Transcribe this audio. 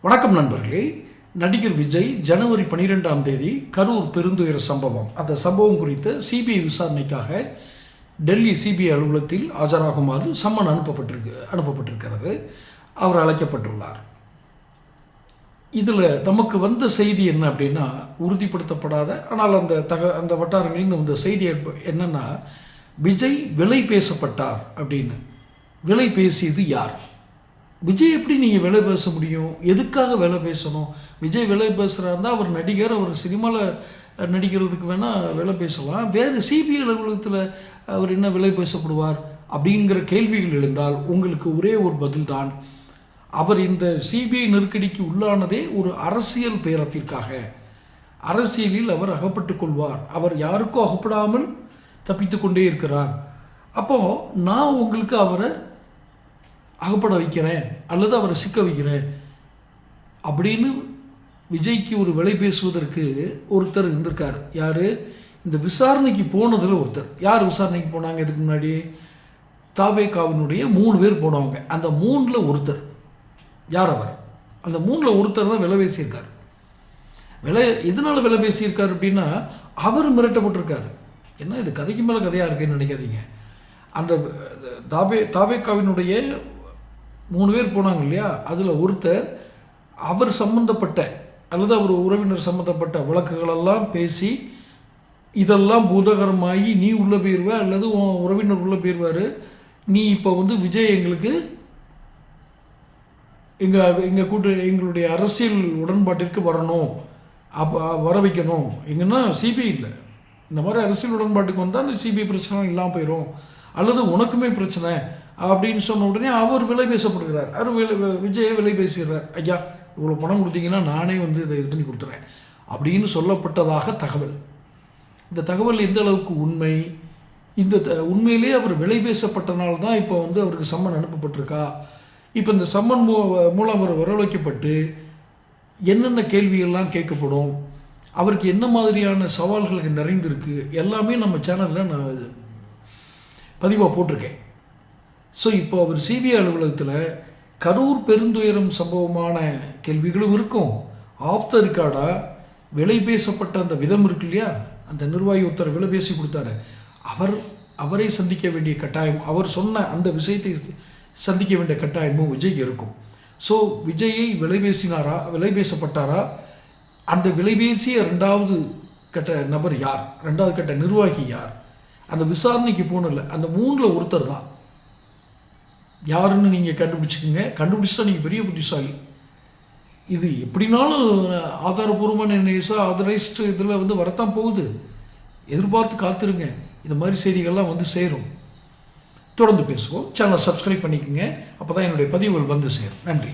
வணக்கம் நண்பர்களே. நடிகர் விஜய் ஜனவரி பனிரெண்டாம் தேதி கரூர் பெருந்துயர சம்பவம். அந்த சம்பவம் குறித்து சிபிஐ விசாரணைக்காக டெல்லி சிபிஐ அலுவலகத்தில் ஆஜராகுமாறு சம்மன் அனுப்பப்பட்டிருக்கு அனுப்பப்பட்டிருக்கிறது. அவர் அழைக்கப்பட்டுள்ளார். இதில் நமக்கு வந்த செய்தி என்ன அப்படின்னா உறுதிப்படுத்தப்படாத ஆனால் அந்த தக அந்த வட்டாரங்களில் வந்த செய்தி என்னென்னா என்னன்னா விஜய் விலை பேசப்பட்டார் அப்படின்னு. விலை பேசியது யார்? விஜய் எப்படி நீங்கள் விலை பேச முடியும்? எதுக்காக விலை பேசணும்? விஜய் விலை பேசுகிறாருந்தா அவர் நடிகர் அவர் சினிமாவில் நடிக்கிறதுக்கு வேணால் விலை பேசலாம். வேறு சிபிஐ அலுவலகத்தில் அவர் என்ன விலை பேசப்படுவார் அப்படிங்கிற கேள்விகள் எழுந்தால் உங்களுக்கு ஒரே ஒரு பதில் தான் அவர் இந்த சிபிஐ நெருக்கடிக்கு உள்ளானதே ஒரு அரசியல் பேரத்திற்காக. அரசியலில் அவர் அகப்பட்டு கொள்வார். அவர் யாருக்கும் அகப்படாமல் தப்பித்து கொண்டே இருக்கிறார். அப்போ நான் உங்களுக்கு அவரை அகப்பட வைக்கிறேன் அல்லது அவரை சிக்க வைக்கிறேன் அப்படின்னு விஜய்க்கு ஒரு விலை பேசுவதற்கு ஒருத்தர் இருந்திருக்கார். யார்? இந்த விசாரணைக்கு போனதில் ஒருத்தர். யார் விசாரணைக்கு போனாங்க இதுக்கு முன்னாடி? தாவேகாவினுடைய மூணு பேர் போனவங்க. அந்த மூணில் ஒருத்தர். யார் அவர்? அந்த மூணில் ஒருத்தர் தான் விலை பேசியிருக்கார். விலை எதனால விலை பேசியிருக்கார் அப்படின்னா அவர் மிரட்டப்பட்டிருக்காரு. என்ன இது கதைக்கு மேலே கதையாக இருக்குன்னு நினைக்காதீங்க. அந்த தாபே தாவேக்காவினுடைய மூணு பேர் போனாங்க இல்லையா? அதில் ஒருத்தர் அவர் சம்பந்தப்பட்ட அல்லது அவர் உறவினர் சம்பந்தப்பட்ட வழக்குகளெல்லாம் பேசி இதெல்லாம் பூதகரமாகி நீ உள்ளே போயிருவ அல்லது உன் உறவினர் உள்ளே போயிடுவார் நீ இப்போ வந்து விஜய் எங்களுக்கு எங்கள் எங்கள் கூட்டு எங்களுடைய அரசியல் உடன்பாட்டிற்கு வரணும். அப்போ வர வைக்கணும். எங்கன்னா சிபிஐ இல்லை. இந்த மாதிரி அரசியல் உடன்பாட்டுக்கு வந்தால் அந்த சிபிஐ பிரச்சனை இல்லாமல் போயிடும் அல்லது உனக்குமே பிரச்சனை. அப்படின்னு சொன்ன உடனே அவர் விலை பேசப்படுகிறார். அவர் விலை விஜயை விலை பேசுகிறார் ஐயா இவ்வளோ பணம் கொடுத்தீங்கன்னா நானே வந்து இதை இது பண்ணி கொடுத்துறேன். அப்படின்னு சொல்லப்பட்டதாக தகவல். இந்த தகவல் எந்த அளவுக்கு உண்மை? இந்த த- உண்மையிலே அவர் விலை பேசப்பட்டனால தான் இப்போ வந்து அவருக்கு சம்மன் அனுப்பப்பட்டிருக்கா? இப்போ இந்த சம்மன் மூ மூலம் அவர் வரவழைக்கப்பட்டு என்னென்ன கேள்வியெல்லாம் கேட்கப்படும்? அவருக்கு என்ன மாதிரியான சவால்களுக்கு நிறைந்திருக்கு? எல்லாமே நம்ம சேனலில் நான் பதிவாக போட்டிருக்கேன். ஸோ இப்போ அவர் சிபிஐ அலுவலகத்தில் கரூர் பெருந்துயரம் சம்பவமான கேள்விகளும் இருக்கும். ஆஃப் த ரெக்கார்டாக விலை பேசப்பட்ட அந்த விதம் இருக்கு இல்லையா? அந்த நிர்வாகி ஒருத்தர் விலை பேசி கொடுத்தாரு. அவர் அவரை சந்திக்க வேண்டிய கட்டாயம் அவர் சொன்ன அந்த விஷயத்தை சந்திக்க வேண்டிய கட்டாயமும் விஜய்க்கு இருக்கும். ஸோ விஜயை விலை பேசினாரா விலை பேசப்பட்டாரா? அந்த விலை பேசிய ரெண்டாவது கட்ட நபர் யார்? ரெண்டாவது கட்ட நிர்வாகி யார்? அந்த விசாரணைக்கு போனதில்லை அந்த மூணில் ஒருத்தர் தான். யாருன்னு நீங்கள் கண்டுபிடிச்சிக்கோங்க. கண்டுபிடிச்சா நீங்கள் பெரிய புத்திசாலி. இது எப்படினாலும் ஆதாரபூர்வமான நியூஸாக ஆதரைஸ்டு இதில் வந்து வரத்தான் போகுது. எதிர்பார்த்து காத்துருங்க. இந்த மாதிரி செய்திகள்லாம் வந்து சேரும். தொடர்ந்து பேசுவோம். சேனலை சப்ஸ்கிரைப் பண்ணிக்கோங்க. அப்போ தான் என்னுடைய பதிவுகள் வந்து சேரும். நன்றி.